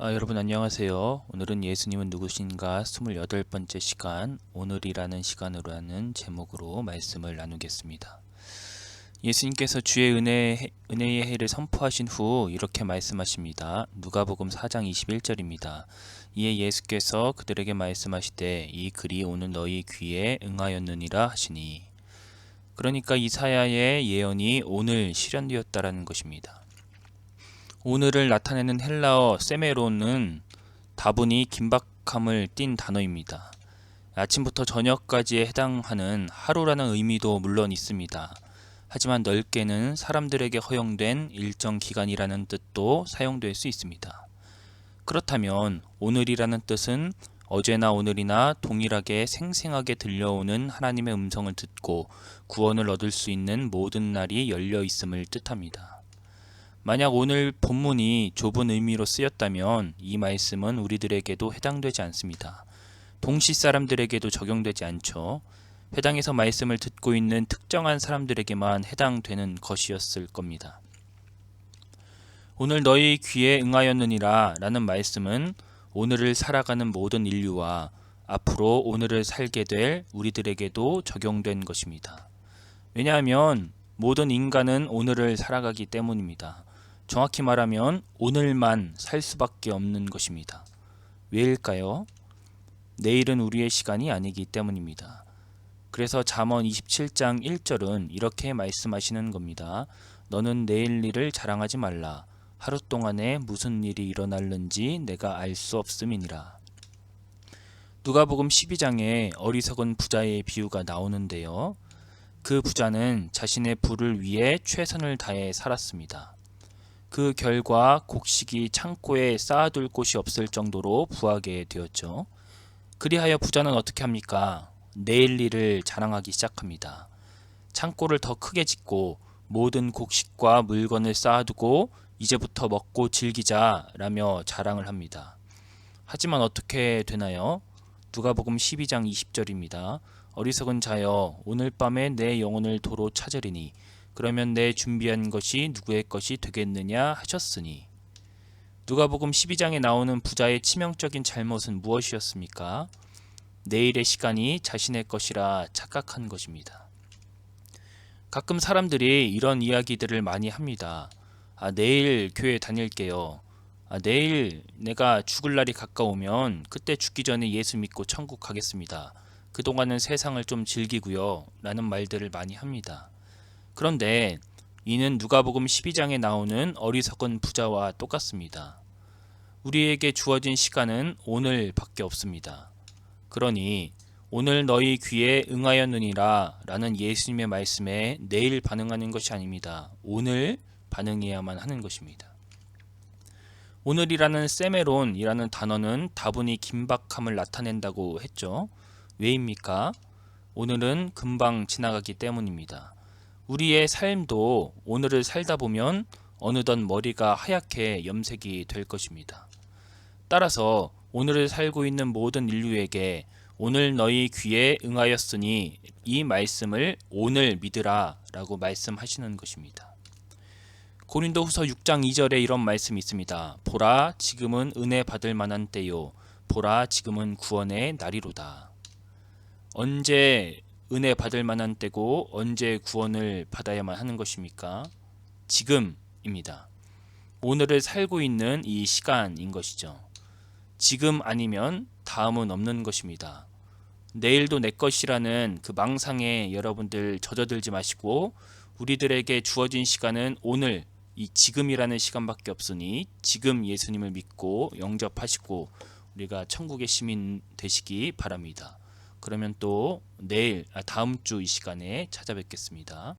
아, 여러분 안녕하세요. 오늘은 예수님은 누구신가 28번째 시간 오늘이라는 시간으로 하는 제목으로 말씀을 나누겠습니다. 예수님께서 주의 은혜, 은혜의 해를 선포하신 후 이렇게 말씀하십니다. 누가복음 4장 21절입니다. 이에 예수께서 그들에게 말씀하시되 이 글이 오늘 너희 귀에 응하였느니라 하시니 그러니까 이사야의 예언이 오늘 실현되었다라는 것입니다. 오늘을 나타내는 헬라어 세메로는 다분히 긴박함을 띤 단어입니다. 아침부터 저녁까지에 해당하는 하루라는 의미도 물론 있습니다. 하지만 넓게는 사람들에게 허용된 일정 기간이라는 뜻도 사용될 수 있습니다. 그렇다면 오늘이라는 뜻은 어제나 오늘이나 동일하게 생생하게 들려오는 하나님의 음성을 듣고 구원을 얻을 수 있는 모든 날이 열려 있음을 뜻합니다. 만약 오늘 본문이 좁은 의미로 쓰였다면 이 말씀은 우리들에게도 해당되지 않습니다. 동시 사람들에게도 적용되지 않죠. 회당에서 말씀을 듣고 있는 특정한 사람들에게만 해당되는 것이었을 겁니다. 오늘 너희 귀에 응하였느니라 라는 말씀은 오늘을 살아가는 모든 인류와 앞으로 오늘을 살게 될 우리들에게도 적용된 것입니다. 왜냐하면 모든 인간은 오늘을 살아가기 때문입니다. 정확히 말하면 오늘만 살 수밖에 없는 것입니다. 왜일까요? 내일은 우리의 시간이 아니기 때문입니다. 그래서 잠언 27장 1절은 이렇게 말씀하시는 겁니다. 너는 내일 일을 자랑하지 말라. 하루 동안에 무슨 일이 일어날는지 내가 알 수 없음이니라. 누가복음 12장에 어리석은 부자의 비유가 나오는데요. 그 부자는 자신의 부를 위해 최선을 다해 살았습니다. 그 결과 곡식이 창고에 쌓아둘 곳이 없을 정도로 부하게 되었죠. 그리하여 부자는 어떻게 합니까? 내일 일을 자랑하기 시작합니다. 창고를 더 크게 짓고 모든 곡식과 물건을 쌓아두고 이제부터 먹고 즐기자라며 자랑을 합니다. 하지만 어떻게 되나요? 누가복음 12장 20절입니다. 어리석은 자여 오늘 밤에 내 영혼을 도로 찾으리니 그러면 내 준비한 것이 누구의 것이 되겠느냐 하셨으니 누가복음 12장에 나오는 부자의 치명적인 잘못은 무엇이었습니까? 내일의 시간이 자신의 것이라 착각한 것입니다. 가끔 사람들이 이런 이야기들을 많이 합니다. 아, 내일 교회 다닐게요. 아, 내일 내가 죽을 날이 가까우면 그때 죽기 전에 예수 믿고 천국 가겠습니다. 그동안은 세상을 좀 즐기고요. 라는 말들을 많이 합니다. 그런데 이는 누가복음 12장에 나오는 어리석은 부자와 똑같습니다. 우리에게 주어진 시간은 오늘밖에 없습니다. 그러니 오늘 너희 귀에 응하였느니라 라는 예수님의 말씀에 내일 반응하는 것이 아닙니다. 오늘 반응해야만 하는 것입니다. 오늘이라는 세메론이라는 단어는 다분히 긴박함을 나타낸다고 했죠. 왜입니까? 오늘은 금방 지나가기 때문입니다. 우리의 삶도 오늘을 살다 보면 어느덧 머리가 하얗게 염색이 될 것입니다. 따라서 오늘을 살고 있는 모든 인류에게 오늘 너희 귀에 응하였으니 이 말씀을 오늘 믿으라 라고 말씀하시는 것입니다. 고린도 후서 6장 2절에 이런 말씀이 있습니다. 보라, 지금은 은혜 받을 만한 때요. 보라, 지금은 구원의 날이로다. 언제 은혜 받을 만한 때고 언제 구원을 받아야만 하는 것입니까? 지금입니다. 오늘을 살고 있는 이 시간인 것이죠. 지금 아니면 다음은 없는 것입니다. 내일도 내 것이라는 그 망상에 여러분들 젖어들지 마시고 우리들에게 주어진 시간은 오늘 이 지금이라는 시간밖에 없으니 지금 예수님을 믿고 영접하시고 우리가 천국의 시민 되시기 바랍니다. 그러면 또 내일 아, 다음 주 이 시간에 찾아뵙겠습니다.